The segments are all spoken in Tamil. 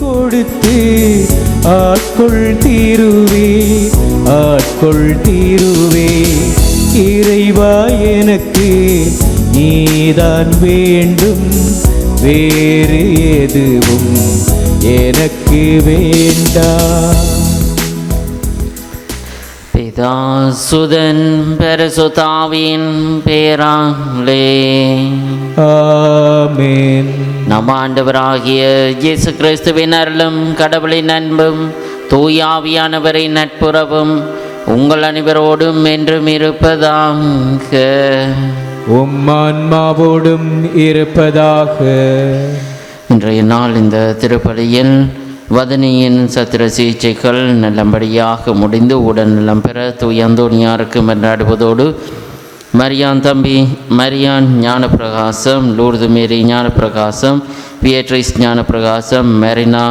கொடுத்து ஆட்கொள் தீருவே ஆட்கொள் தீருவே. இறைவா எனக்கு நீதான் வேண்டும். வேறு எதுவும் எனக்கு வேண்டாம் சுதன் பெருசுதாவின் பேராலே ஆமென். நம் ஆண்டவராகிய இயேசு கிறிஸ்துவின் அருளும் கடவுளின் அன்பும் தூயாவியானவரின் நட்புறவும் உங்கள் அனைவரோடும் என்றும் இருப்பதாக. உம் ஆன்மாவோடும் இருப்பதாக. இன்றைய நாள் இந்த திருப்பலியில் வதனியின் சத்திர சிகிச்சைகள் நல்லபடியாக முடிந்து உடல்நலம் பெற துயந்தோனியாருக்கு மன்றாடுவதோடு மரியான் தம்பி Mariyan Gnanapragasam Lourdu Mary Gnanapragasam Beatrice Gnanapragasam Marina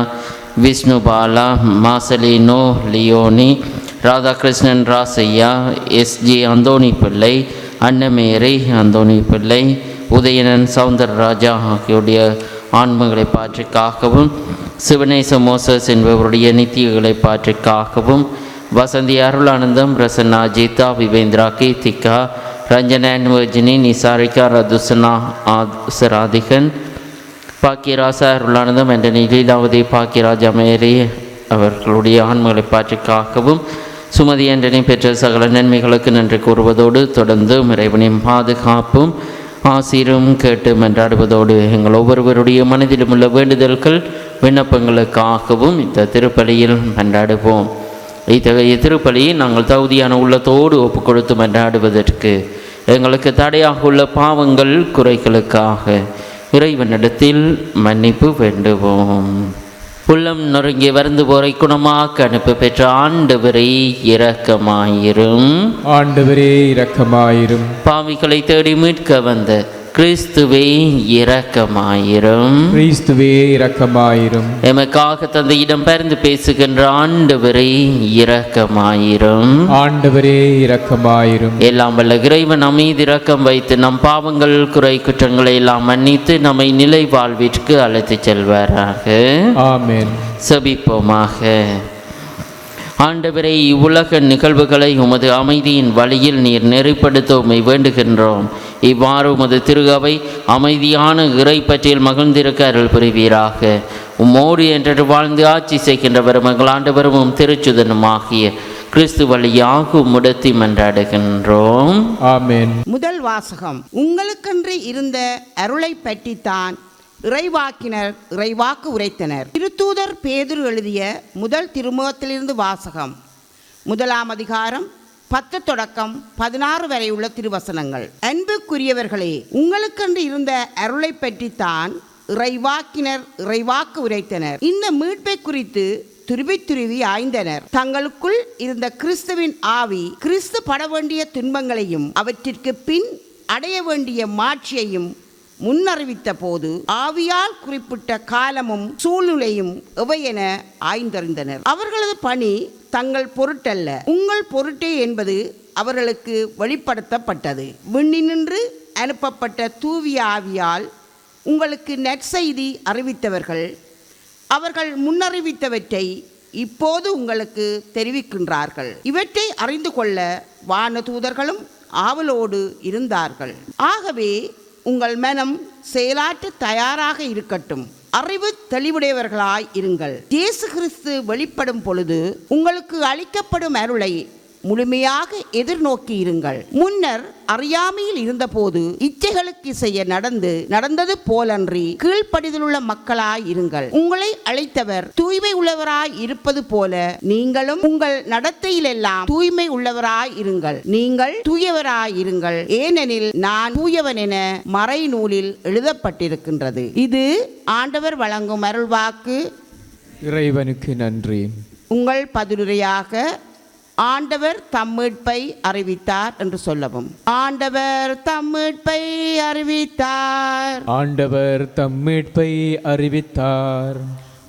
Vishnu Bala Marcelino Leoni Radhakrishnan Rasaiya SG Anthony Pillai Annamary Anthony பிள்ளை உதயணன் சவுந்தரராஜா ஆகியோருடைய ஆன்மங்களை பாற்றிக்காகவும் சிவனேச மோசஸ் என்பவருடைய நித்தியங்களை பாற்றிக்காகவும் வசந்தி அருளானந்தம் பிரசன்னா ஜீதா விவேந்திரா கீர்த்திகா ரஞ்சனன் வர்ஜினி நிசாரிகா ரதுசனா ஆதிகன் பாக்கியராசா அருளானந்தம் என்ற லீலாவதி பாக்கியராஜ் அமேரி அவர்களுடைய ஆன்மகளை பாற்றிக்காகவும் சுமதி என்றனை பெற்ற சகல நன்மைகளுக்கு நன்றி கூறுவதோடு தொடர்ந்து இறைவனின் பாதுகாப்பும் ஆசீரும் கேட்டு மன்றாடுவதோடு எங்கள் ஒவ்வொருவருடைய மனதிலும் உள்ள வேண்டுதல்கள் விண்ணப்பங்களுக்காகவும் இந்த திருப்பலியில் மன்றாடுவோம். இத்தகைய திருப்பலியை நாங்கள் தகுதியான உள்ளத்தோடு ஒப்புக்கொடுத்து மன்றாடுவதற்கு எங்களுக்கு தடையாக உள்ள பாவங்கள் குறைகளுக்காக இறைவனிடத்தில் மன்னிப்பு வேண்டுவோம். உள்ளம் நொறுங்கி வருந்து போரை குணமாக்க அனுப்பி பெற்ற ஆண்டவரை இரக்கமாயிரும். ஆண்டவரே இரக்கமாயிரும். பாவிகளை தேடி மீட்க வந்த கிறிஸ்துவே இரக்கமாயிரும். கிறிஸ்துவே இரக்கமாயிரும். எமக்காக தந்த இடம் பெயர்ந்து பேசுகின்ற ஆண்டவரை இரக்கமாயிரும். ஆண்டவரே இரக்கமாயிரும். எல்லாம் வல்ல இறைவன் அமைதி இரக்கம் வைத்து நம் பாவங்கள் குறை குற்றங்களை எல்லாம் மன்னித்து நம்மை நிலை வாழ்விற்கு அழைத்துச் செல்வாராக. ஆமென். செபிப்போமாக. ஆண்டவரை இவ்வுலக நிகழ்வுகளை உமது அமைதியின் வழியில் நீர் நெறிப்படுத்த உம்மை வேண்டுகின்றோம். இவ்வாறு உமது திருகவை அமைதியான இறை பற்றியில் மகிழ்ந்திருக்க அருள் புரிவீராக உம்மோடு என்று வாழ்ந்து ஆட்சி செய்கின்றவர் மகள் ஆண்டவரும் உம் திருச்சுதனும் ஆகிய கிறிஸ்து வழியாக உம்முடத்தி மன்றாடுகின்றோம். ஆமென். முதல் வாசகம். உங்களுக்கென்று இருந்த அருளை பற்றித்தான் இறைவாக்கினர் இறைவாக்கு உரைத்தனர். திருத்தூதர் பேதுரு எழுதிய முதல் திருமுகத்திலிருந்து வாசகம். முதலாம் அதிகாரம் பத்து தொடக்கம் பதினாறு வரை உள்ள திருவசனங்கள். அன்புக்குரியவர்களே உங்களுக்கென்று இருந்த அருளை பற்றித்தான் இறைவாக்கினர் இறைவாக்கு உரைத்தனர். இந்த மீட்பை குறித்து துருவி துருவி ஆய்ந்தனர். தங்களுக்குள் இருந்த கிறிஸ்துவின் ஆவி கிறிஸ்து பட வேண்டிய துன்பங்களையும் அவற்றிற்கு பின் அடைய வேண்டிய மாட்சியையும் முன்னறிவித்த போது ஆவியால் குறிப்பிட்ட காலமும் சூழ்நிலையும் என ஆய்ந்தறிந்தனர். அவர்களது பணி தங்கள் பொருட்டல்ல. உங்கள் பொருட்டே என்பது அவர்களுக்கு வெளிப்படுத்தப்பட்டது. விண்ணினின்று அனுப்பப்பட்ட தூவிய ஆவியால் உங்களுக்கு நற்செய்தி அறிவித்தவர்கள். அவர்கள் முன்னறிவித்தவற்றை இப்போது உங்களுக்கு தெரிவிக்கின்றார்கள். இவற்றை அறிந்து கொள்ள வானதூதர்களும் ஆவலோடு இருந்தார்கள். ஆகவே உங்கள் மனம் செயலாற்ற தயாராக இருக்கட்டும். அறிவு தெளிவுடையவர்களாய் இருங்கள். இயேசு கிறிஸ்து வெளிப்படும் பொழுது உங்களுக்கு அளிக்கப்படும் அருளை முழுமையாக எதிர்நோக்கி இருங்கள் முன்னர் அறியாமையில் இருந்தபோது இச்சைகளுக்கு செய்ய நடந்து நடந்தது போலன்றி கீழ்ப்படிதலுள்ள மக்களாய் இருங்கள் உங்களை அழைத்தவர் தூய்மை உள்ளவராய் இருப்பது போல நீங்களும் உங்கள் நடத்தையிலெல்லாம் தூய்மை உள்ளவராய் இருங்கள் நீங்கள் தூயவராய் இருங்கள் ஏனெனில் நான் தூயவன் என மறைநூலில் எழுதப்பட்டிருக்கின்றது. இது ஆண்டவர் வழங்கும் அருள்வாக்கு. இறைவனுக்கு நன்றி. உங்கள் பதிலுரையாக ஆண்டவர் தம் மீட்பை அறிவித்தார் என்று சொல்லவும். ஆண்டவர் தம் மீட்பை அறிவித்தார். ஆண்டவர் தம் மீட்பை அறிவித்தார்.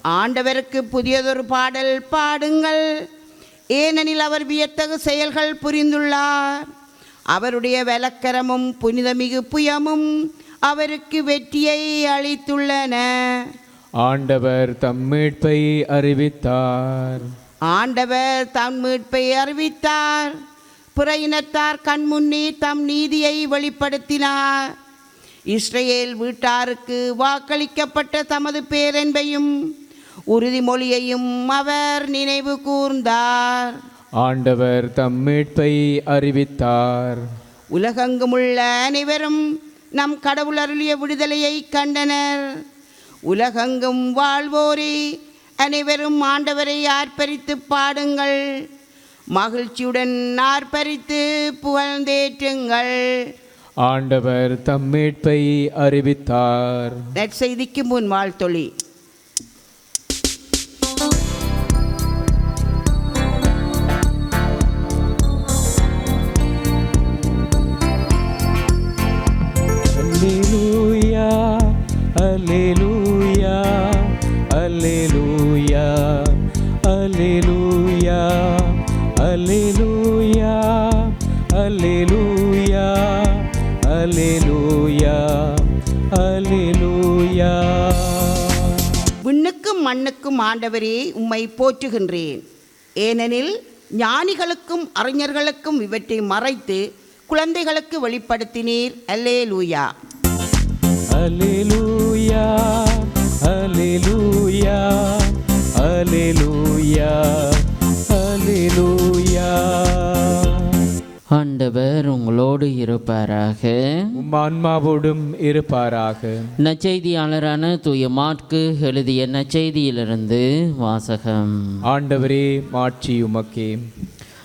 ஆண்டவருக்கு புதியதொரு பாடல் பாடுங்கள். ஏனெனில் அவர் வியத்தகு செயல்கள் புரிந்துள்ளார். அவருடைய வலக்கரமும் புனிதமிகு புயமும் அவருக்கு வெற்றியை அளித்துள்ளன. ஆண்டவர் தம் மீட்பை அறிவித்தார். ஆண்டவர் தம் மீட்பை அறிவித்தார். பிற இனத்தார் கண்முன்னே தம் நீதியை வெளிப்படுத்தினார். இஸ்ரேல் வீட்டாருக்கு வாக்களிக்கப்பட்ட தமது பேரன்பையும் உறுதிமொழியையும் அவர் நினைவு கூர்ந்தார். ஆண்டவர் தம் மீட்பை அறிவித்தார். உலகெங்குமுள்ள அனைவரும் நம் கடவுள் அருளிய விடுதலையை கண்டனர். உலகெங்கும் வாழ்வோரே அனைவரும் ஆண்டவரை ஆர்ப்பரித்து பாடுங்கள். மகிழ்ச்சியுடன் ஆர்ப்பரித்து புகழ்ந்தேற்றுங்கள். ஆண்டவர் தம் மீட்பை அறிவித்தார். நற்செய்திக்கு முன் வாழ்த்தொழி. ஆண்டவரே உம்மை போற்றுகின்றேன். ஏனெனில் ஞானிகளுக்கும் அறிஞர்களுக்கும் இவற்றை மறைத்து குழந்தைகளுக்கு வெளிப்படுத்தினீர். அல்லே லூயா அலே லூயா அலே லூயா லூயா ஆண்டவர் உங்களோடு இருப்பாராக. உம் ஆன்மாவோடும் இருப்பாராக. நற்செய்தியாளரான தூய மாட்கு எழுதிய நற்செய்தியிலிருந்து வாசகம். ஆண்டவரே மாட்சி உமக்கே.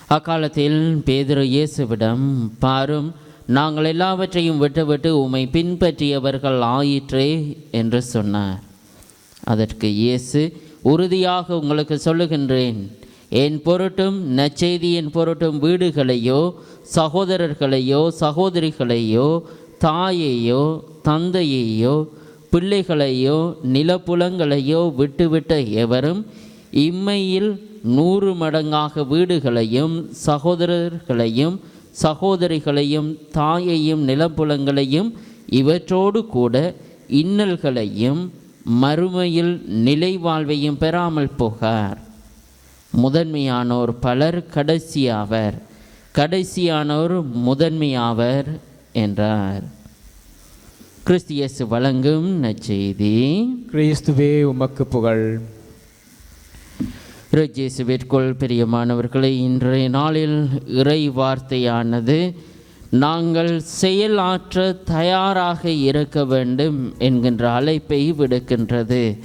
அக்காலத்தில் பேதுரு இயேசுவிடம் பாரும் நாங்கள் எல்லாவற்றையும் விட்டுவிட்டு உம்மை பின்பற்றியவர்கள் ஆயிற்றே என்று சொன்னார். அதற்கு இயேசு உறுதியாக உங்களுக்கு சொல்லுகின்றேன். என் பொருட்டும் நற்செய்தியின் பொருட்டும் வீடுகளையோ சகோதரர்களையோ சகோதரிகளையோ தாயையோ தந்தையையோ பிள்ளைகளையோ நிலப்புலங்களையோ விட்டுவிட்ட எவரும் இம்மையில் நூறு மடங்காக வீடுகளையும் சகோதரர்களையும் சகோதரிகளையும் தாயையும் நிலப்புலங்களையும் இவற்றோடு கூட இன்னல்களையும் மறுமையில் நிலை வாழ்வையும் பெறாமல் போகார். முதன்மையானோர் பலர் கடைசியாவர். கடைசியானோர் முதன்மையாவர் என்றார். கிறிஸ்தியஸ் வழங்கும் நற்செய்தி. கிறிஸ்துவே உமக்கு புகழ். இறைஜேசுவிற்குள் பிரியமானவர்களை இன்றைய நாளில் இறை வார்த்தையானது நாங்கள் செயலாற்ற தயாராக இருக்க வேண்டும் என்கின்ற அழைப்பை விடுக்கின்றது.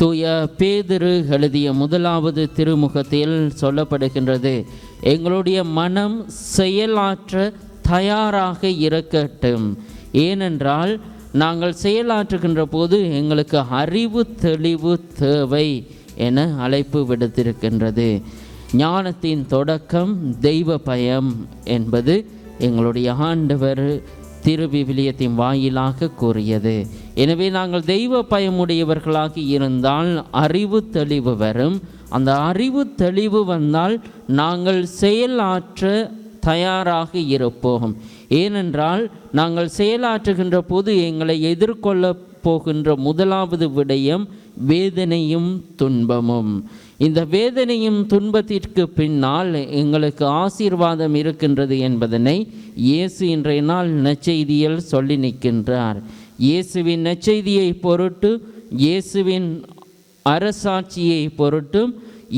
தூய பேதிரு எழுதிய முதலாவது திருமுகத்தில் சொல்லப்படுகின்றது எங்களுடைய மனம் செயலாற்ற தயாராக இருக்கட்டும். ஏனென்றால் நாங்கள் செயலாற்றுகின்ற போது எங்களுக்கு அறிவு தெளிவு தேவை என அழைப்பு விடுத்திருக்கின்றது. ஞானத்தின் தொடக்கம் தெய்வ பயம் என்பது எங்களுடைய ஆண்டவர் திருவிவிலியத்தின் வாயிலாக கூறியது. எனவே நாங்கள் தெய்வ பயமுடையவர்களாக இருந்தால் அறிவு தெளிவு வரும். அந்த அறிவு தெளிவு வந்தால் நாங்கள் செயலாற்ற தயாராக இருப்போம். ஏனென்றால் நாங்கள் செயலாற்றுகின்ற போது எங்களை எதிர்கொள்ள போகின்ற முதலாவது விடயம் வேதனையும் துன்பமும். இந்த வேதனையும் துன்பத்திற்கு பின்னால் எங்களுக்கு ஆசீர்வாதம் இருக்கின்றது என்பதனை இயேசு இன்றைய நாள் நச்செய்தியில் சொல்லி நிற்கின்றார். இயேசுவின் நச்செய்தியை பொருட்டு இயேசுவின் அரசாட்சியை பொருட்டும்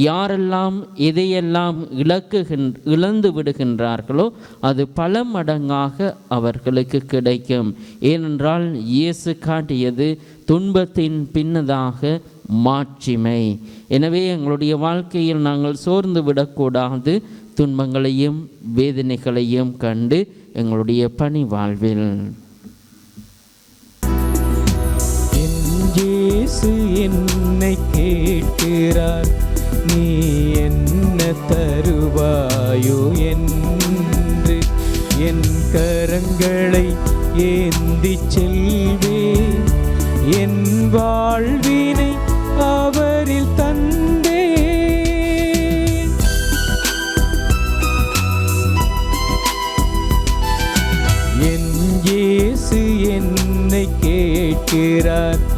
யாரெல்லாம் எதையெல்லாம் இழக்குகின் இழந்து விடுகின்றார்களோ அது பல மடங்காக அவர்களுக்கு கிடைக்கும். ஏனென்றால் இயேசு காட்டியது துன்பத்தின் பின்னதாக மாட்சிமை. எனவே எங்களுடைய வாழ்க்கையில் நாங்கள் சோர்ந்து விடக்கூடாது துன்பங்களையும் வேதனைகளையும் கண்டு எங்களுடைய பணி வாழ்வில். என்னை கேட்கிறார். நீ என்ன தருவாயோ என்று. என் கரங்களை ஏந்தி செல்வே என் வாழ்வினை அவரில் தந்தேன். என் இயேசு என்னை கேட்கிறார்.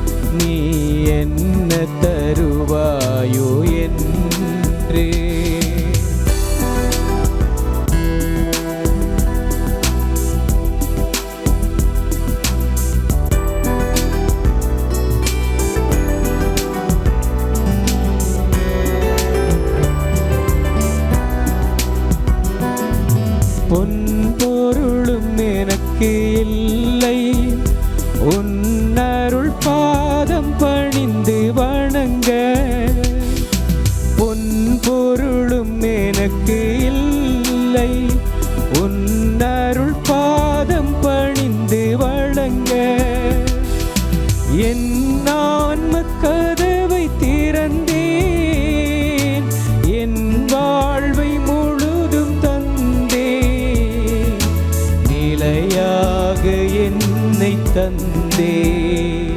தந்தேன்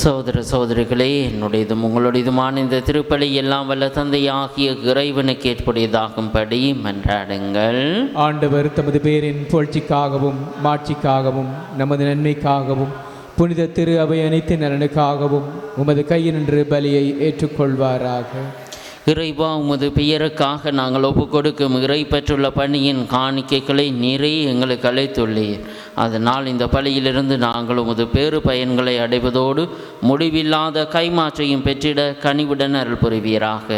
சகோதர சகோதரிகளே என்னுடையதும் உங்களுடையதுமான இந்த திருப்பலி எல்லாம் வல்ல தந்தையாகிய இறைவனுக்கு ஏற்புடையதாகும்படி மன்றாடுங்கள். ஆண்டவர் தமது பேரின் புகழ்ச்சிக்காகவும் மாட்சிக்காகவும் நமது நன்மைக்காகவும் புனித திரு அவை அனைத்து நலனுக்காகவும் உமது கையினின்று பலியை ஏற்றுக்கொள்வாராக. இறைவா உமது பெயருக்காக நாங்கள் ஒப்பு கொடுக்கும் இறை பெற்றுள்ள பணியின் காணிக்கைகளை நிறை எங்களுக்கு அழைத்துள்ளீர். அதனால் இந்த பலியிலிருந்து நாங்கள் உமது பேறு பயன்களை அடைவதோடு முடிவில்லாத கைமாற்றையும் பெற்றிட கனிவுடன் அருள் புரிவீராக.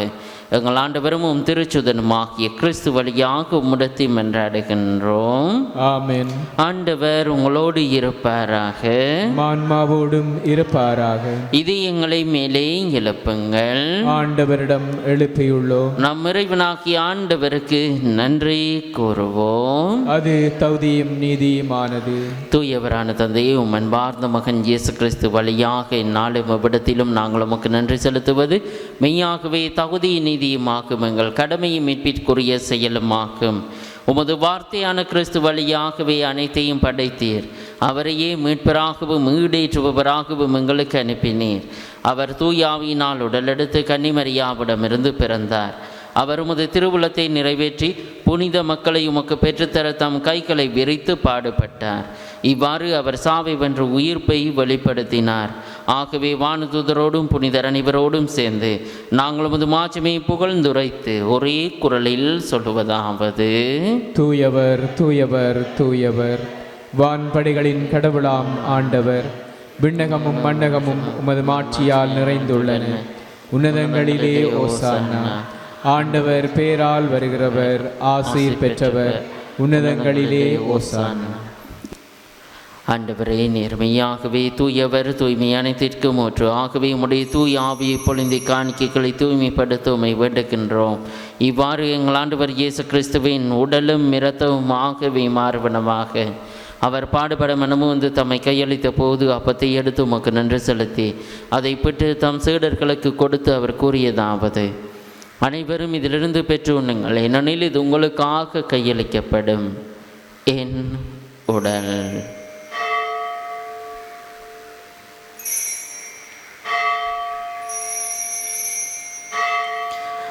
எங்கள் ஆண்டவரும் உம் திருச்சுதனுமாகிய கிறிஸ்து வழியாக உம்மிடத்தை மன்றாடுகின்றோம். ஆமென். ஆண்டவர் உங்களோடு இருப்பாராக. மான்மாவோடும் இருப்பாராக. இது எங்களை மேலே எழுப்புங்கள். ஆண்டவரிடம் எழுப்பியுள்ளோ நம் இறைவனாகிய ஆண்டவருக்கு நன்றி கூறுவோம். அது தகுதியும் நீதியுமானது. தூயவரான தந்தையே உம் அன்பார்ந்த மகன் இயேசு கிறிஸ்து வழியாக இந்நாளும் இவ்விடத்திலும் நாங்கள் உமக்கு நன்றி செலுத்துவது. மெய்யாகவே தகுதி நீதியுமாகும் எங்கள் கடமையும் மீட்பிற்குரிய செயலுமாகும் உமது வார்த்தையான கிறிஸ்து வழியாகவே அனைத்தையும் படைத்தீர். அவரையே மீட்பராகவும் ஈடேற்றுபவராகவும் எங்களுக்கு அனுப்பினீர். அவர் தூயாவினால் உடலெடுத்து கன்னிமரியாவிடமிருந்து பிறந்தார். அவர் உமது திருவுளத்தை நிறைவேற்றி புனித மக்களை உமக்கு பெற்றுத்தர தம் கைகளை விரித்து பாடுபட்டார். இவ்வாறு அவர் சாவை வென்று உயிர்ப்பை வெளிப்படுத்தினார். ஆகவே வானதுதரோடும் புனிதர் அனைவரோடும் சேர்ந்து நாங்கள் உமது மாட்சிமை புகழ்ந்துரைத்து ஒரே குரலில் சொல்லுவதாவது. தூயவர் தூயவர் தூயவர் வான்படைகளின் கடவுளாம் ஆண்டவர் விண்ணகமும் மண்ணகமும் உமது மாட்சியால் நிறைந்துள்ளன. உன்னதங்களிலே ஓசானா ஆண்டவர் பேரால் வருகிறவர் ஆசீர் பெற்றவர் உன்னதங்களிலே ஓசானா ஆண்டவரே நேர்மையாகவே தூயவர் தூய்மை அனைத்திற்கும் ஒற்று ஆகவே உடைய தூய் ஆவியை பொழிந்தி காணிக்கைகளை தூய்மைப்படுத்துவமை வேண்டுகின்றோம். இவ்வாறு எங்கள் ஆண்டவர் இயேசு கிறிஸ்துவின் உடலும் மிரத்தவும் ஆகவே மாறுபனமாக அவர் பாடுபட மனமும் வந்து தம்மை கையளித்த போது அப்பத்தை எடுத்து உமக்கு நன்றி செலுத்தி அதை பெற்று தம் சீடர்களுக்கு கொடுத்து அவர் கூறியதாவது அனைவரும் இதிலிருந்து பெற்று உண்ணுங்கள். ஏனெனில் இது உங்களுக்காக கையளிக்கப்படும். என் உடல்.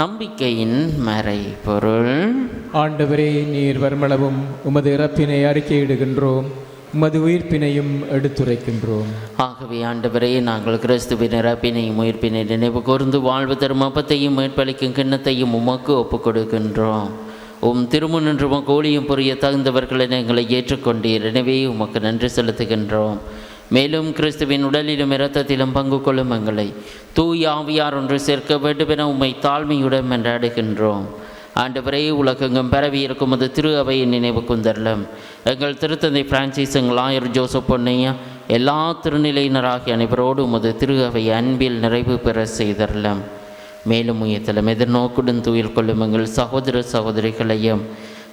நம்பிக்கையின் மறைபொருள் ஆண்டவரே நீர் வருமளவும் உமது இறப்பினை அறிக்கையிடுகின்றோம் உமது உயிர்ப்பினையும் எடுத்துரைக்கின்றோம். ஆகவே ஆண்டவரே நாங்கள் கிறிஸ்துவின் இறப்பினையும் உயிர்ப்பினை நினைவு கூர்ந்து வாழ்வு தரும் அப்பத்தையும் மீட்பளிக்கும் கிண்ணத்தையும் உமக்கு ஒப்புக் கொடுக்கின்றோம் உம் திருமுன்றும் கோழியும் புரிய தகுந்தவர்களை எங்களை ஏற்றுக்கொண்டீர். எனவே உமக்கு நன்றி செலுத்துகின்றோம். மேலும் கிறிஸ்துவின் உடலிலும் இரத்தத்திலும் பங்கு கொள்ளும் எங்களை. தூய் ஆவியார் ஒன்று சேர்க்க வேண்டுமென உம்மை தாழ்மையுடன் என்றாடுகின்றோம் ஆண்டவரே உலகெங்கும் பரவி இருக்கும் அது திரு அவையின் நினைவு குந்தரலம். எங்கள் திருத்தந்தை பிரான்சிஸ் எங்கள் ஆயர் ஜோசப் பொன்னையா எல்லா திருநிலையினராகிய அனைவரோடு உமது திரு அவை அன்பில் நிறைவு பெற செய்தரலாம். மேலும் உயர்த்தலம் எதிர்நோக்குடன் தூயில் கொள்ளும் எங்கள் சகோதர சகோதரிகளையும்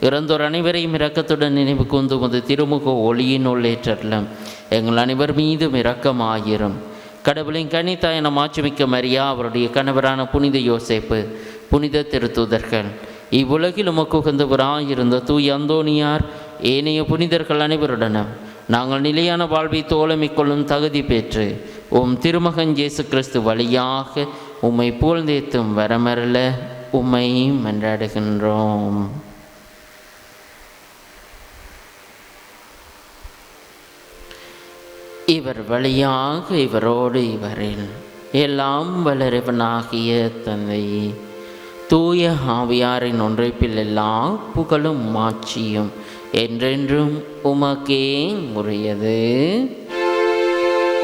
இறந்தோர் அனைவரையும் இரக்கத்துடன் நினைவு கூந்து உமது திருமுக ஒளியினுள் ஏற்றரலாம். எங்கள் அனைவர் மீதும் இரக்கமாயிரும். கடவுளின் கனித்தாயன மாட்சிமிக்க மரியா அவருடைய கணவரான புனித யோசேப்பு புனித திருத்தூதர்கள். இவ்வுலகில் உமக்கு உகந்தவராயிருந்த தூய் அந்தோனியார் ஏனைய புனிதர்கள் அனைவருடனும் நாங்கள் நிலையான வாழ்வை தோழமை கொள்ளும் தகுதி பெற்று உம் திருமகன் இயேசு கிறிஸ்து வழியாக உம்மை புகழ்ந்தேத்தும் வரமரல உம்மை மன்றாடுகின்றோம். இவர் வழியாக இவரோடு இவரில் எல்லாம் வளரவனாகிய தந்தை தூய ஆவியாரின் ஒன்றைப்பில் எல்லா புகழும் மாட்சியும் என்றென்றும் உமக்கே உரியது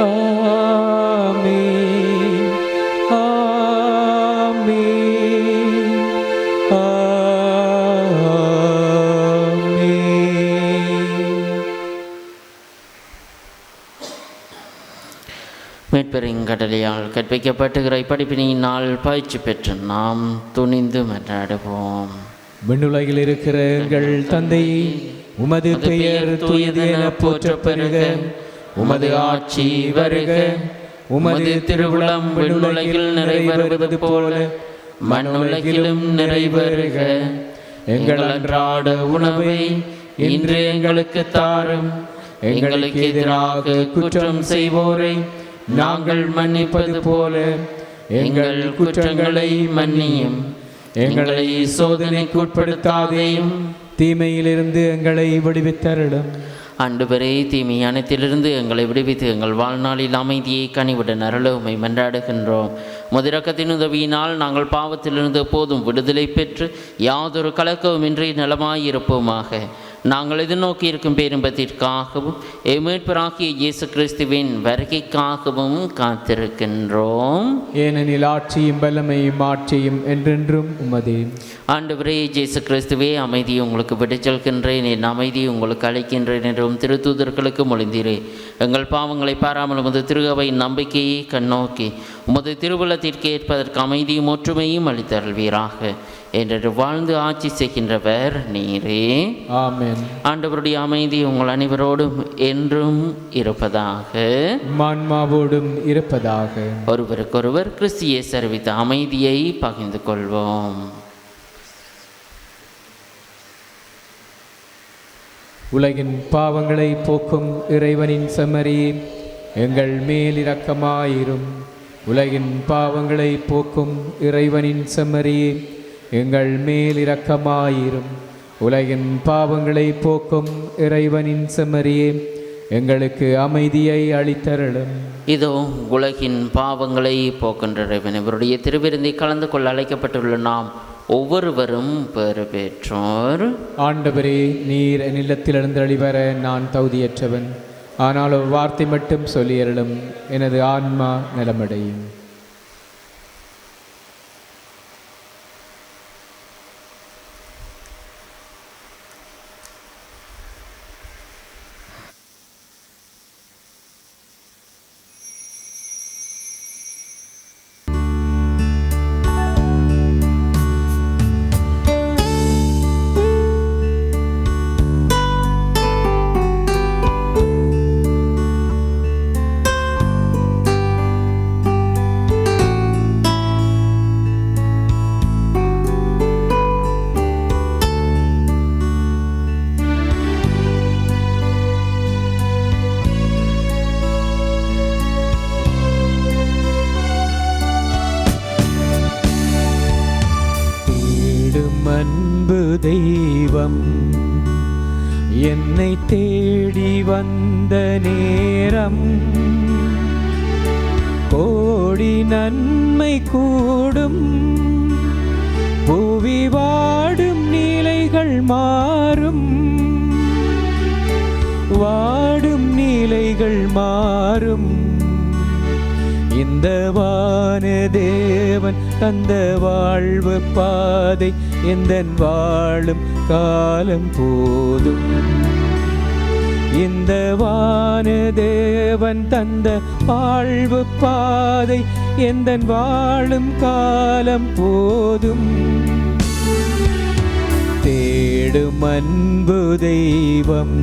ஆ மீட்பெருங்கடலையால் கற்பிக்கப்பட்டுகிற படிப்பினையினால் பயிற்சி பெற்று நாம் துணிந்து மன்றாடுவோம். விண்ணுலகில் இருக்கிற எங்கள் தந்தையே உமது பெயர் தூயது என போற்றப் பெறுக உமது ஆட்சி வருக. உமது திருவுளம் விண்ணுலகில் நிறைவேறுவது போல. மண்ணுலகிலும் நிறைவேறுக எங்கள் அன்றாட உணவை இன்று எங்களுக்கு தாரும். எங்களுக்கு எதிராக குற்றம் செய்வோரை நாங்கள் மன்னிப்பது போல எங்கள் குற்றங்களை மன்னியும். எங்களை சோதனைக்கு உட்படுத்தாதேயும். தீமையிலிருந்து எங்களை விடுவித்தருளும். ஆண்டவரே தீமை அனைத்திலிருந்து எங்களை விடுவித்து எங்கள் வாழ்நாளில் அமைதியை கனிவுடன் அருள உம்மை மன்றாடுகின்றோம். முதிரக்கத்தின் உதவியினால் நாங்கள் பாவத்திலிருந்து எப்போதும் விடுதலை பெற்று யாதொரு கலக்கவுமின்றி நலமாயிருப்போமாக. நாங்கள் எதிர்நோக்கி இருக்கும் பேரின்பத்திற்காகவும் எமீட்பராகிய இயேசு கிறிஸ்துவின் வருகைக்காகவும் காத்திருக்கின்றோம். ஏனெனில் ஆட்சியும் பலமையும் ஆட்சியும் என்றென்றும் உமதே. ஆண்டவரே இயேசு கிறிஸ்துவே அமைதியை உங்களுக்கு விட்டுச் செல்கின்றேன் என் அமைதியை உங்களுக்கு அளிக்கின்றேன் என்றும் திருத்தூதர்களுக்கு மொழிந்தீரே. எங்கள் பாவங்களை பாராமல் உமது திருகவை நம்பிக்கையை கண்ணோக்கி உமது திருவுலத்திற்கு ஏற்பதற்கு அமைதியும் ஒற்றுமையும் அளித்தருள்வீராக. என்று வாழ்ந்து ஆட்சி செய்கின்றவர் நீரே. ஆமென். ஆண்டவருடைய அமைதி உங்கள் அனைவரோடும் என்றும் இருப்பதாக. மான்மாவோடும் இருப்பதாக. ஒருவருக்கொருவர் கிறிஸ்தியை சரிவித்த அமைதியை பகிர்ந்து கொள்வோம். உலகின் பாவங்களை போக்கும் இறைவனின் செம்மறியே எங்கள் மேல் இரக்கமாயிரும். உலகின் பாவங்களை போக்கும் இறைவனின் செம்மறியே எங்கள் மேல் இரக்கமாயிரும். உலகின் பாவங்களை போக்கும் இறைவனின் செம்மறியே. எங்களுக்கு அமைதியை அளித்தருளும். இதோ உலகின் பாவங்களை போக்கின்ற இறைவன். இவருடைய திருவிருந்தை கலந்து கொள்ள அழைக்கப்பட்டுள்ள நாம் ஒவ்வொருவரும் பெறு பெற்றோர் ஆண்டவரே நீர் என் இல்லத்தில் எழுந்தருளி வர நான் தகுதியற்றவன். ஆனால் ஒரு வார்த்தை மட்டும் சொல்லியருளும். எனது ஆன்மா நலமடையும். மாறும். வாடும் நிலைகள் மாறும். இந்த வான தேவன் தந்த வாழ்வு பாதை எந்த வாழும் காலம் போதும். இந்த வான தேவன் தந்த வாழ்வு பாதை எந்த வாழும் காலம் போதும். தேடும் அன்பு தெய்வம்.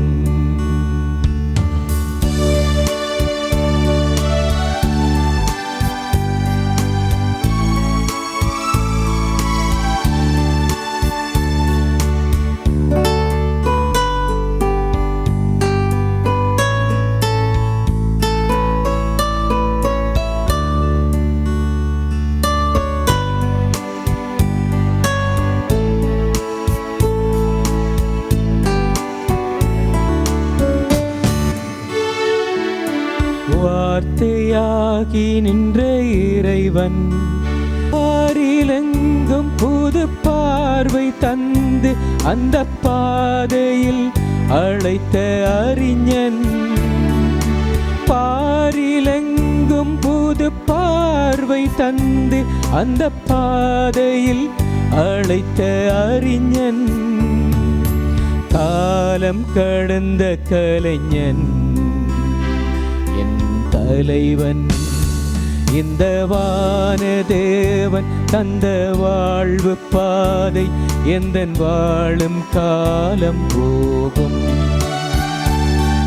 தேவன் பாரிலெங்கும் புது பார்வை தந்து அந்த பாதையில் அழைத்த அறிஞன். பாரிலெங்கும் புது பார்வை தந்து அந்த பாதையில் அழைத்த அறிஞன். காலம் கடந்த கலைஞன் என் தலைவன். இந்த வான தேவன் தந்த வாழ்வு பாதை எந்த வாழும் காலம் போகும்.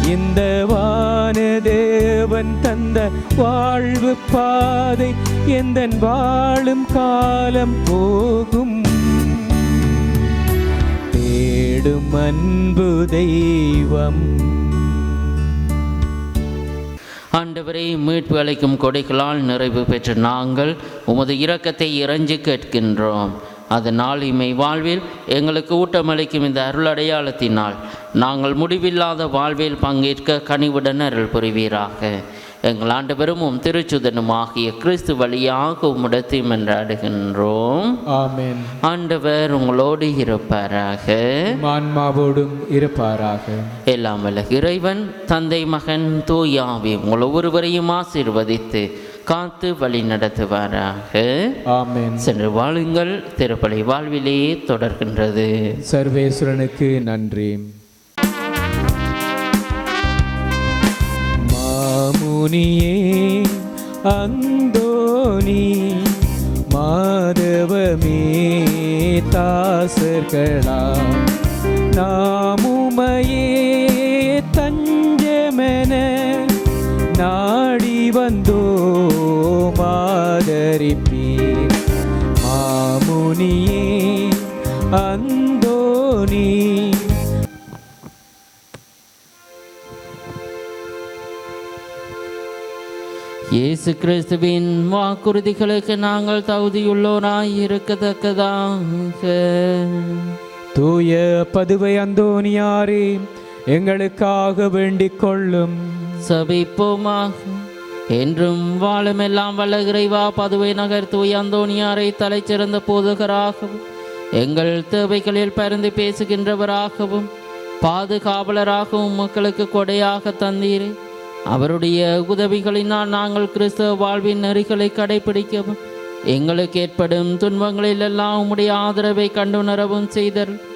இந்த வான தேவன் தந்த வாழ்வு பாதை எந்த வாழும் காலம் போகும். தேடும் அன்பு தெய்வம் ஆண்டவரே மீட்பு அளிக்கும் கொடைகளால் நிறைவு பெற்ற நாங்கள் உமது இரக்கத்தை இறைஞ்சு கேட்கின்றோம். அதனால் இமை வாழ்வில் எங்களுக்கு ஊட்டமளிக்கும் இந்த அருள் அடையாளத்தினால் நாங்கள் முடிவில்லாத வாழ்வில் பங்கேற்க கனிவுடன் அருள் புரிவீராக. எங்கள் ஆண்டவரும் உம் திருச்சுதனும் ஆகிய கிறிஸ்து வழியாக உம்மிடத்தை மன்றாடுகின்றோம் ஆமென். ஆண்டவர் உங்களோடு இருப்பாராக. ஆன்மாவோடும் இருப்பாராக. எல்லாம் இறைவன் தந்தை மகன் தூயாவி உங்கள் ஒவ்வொருவரையும் ஆசீர்வதித்து காத்து வழி நடத்துவாராக. ஆமென். சென்று வாழுங்கள் திருப்பலி வாழ்விலே தொடர்கின்றது. சர்வேஸ்வரனுக்கு நன்றி. முனியே அந்தோனி மாதவமே தாசர்களா நாமுமையே தஞ்சமென நாடி வந்தோ மாதரிப்பீர். மாமுனியே அந்தோனி இயேசு கிறிஸ்துவின் வாக்குறுதிகளுக்கு நாங்கள் தகுதியுள்ளோராய் இருக்கத்தக்கதாக தூய பதுவை அந்தோனியாரே எங்களுக்காக வேண்டிக் கொள்ளும் சபிப்போமாக. என்றும் வாழுமெல்லாம் வல்ல இறைவா பதுவை நகர் தூய் அந்தோணியாரை தலைச்சிறந்த போதகராகவும் எங்கள் தேவைகளில் பரிந்து பேசுகின்றவராகவும் பாதுகாவலராகவும் மக்களுக்கு கொடையாக தந்தீரே. அவருடைய உதவிகளினால் நாங்கள் கிறிஸ்தவ வாழ்வின் நெறிகளை கடைபிடிக்கவும் எங்களுக்கு ஏற்படும் துன்பங்களிலெல்லாம் உம்முடைய ஆதரவை கண்டுணரவும் செய்தர்.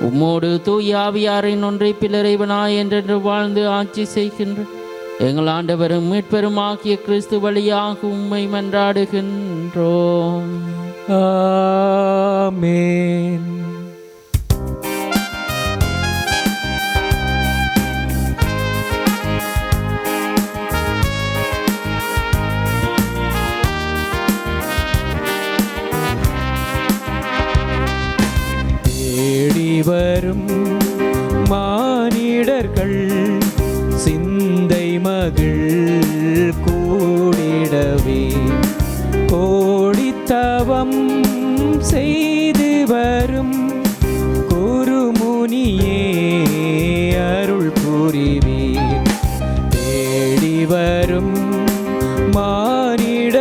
உம்மோடு தூயாவியாரின் ஒன்றை பிளறைவனாய் என்றென்று வாழ்ந்து ஆட்சி செய்கின்ற எங்கள் ஆண்டவரும் மீட்பெரும் ஆகிய கிறிஸ்து வழியாக உம்மை மன்றாடுகின்றோம். ஆமேன்.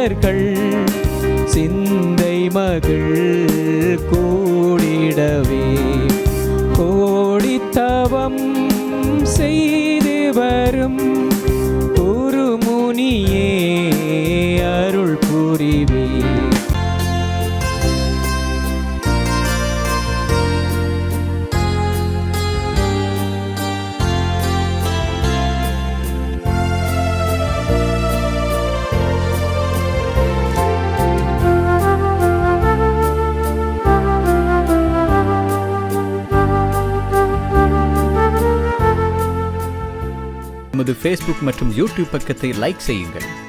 மானிடர்கள் சிந்தை மகள் எமது ஃபேஸ்புக் மற்றும் யூடியூப் பக்கத்தை லைக் செய்யுங்கள்.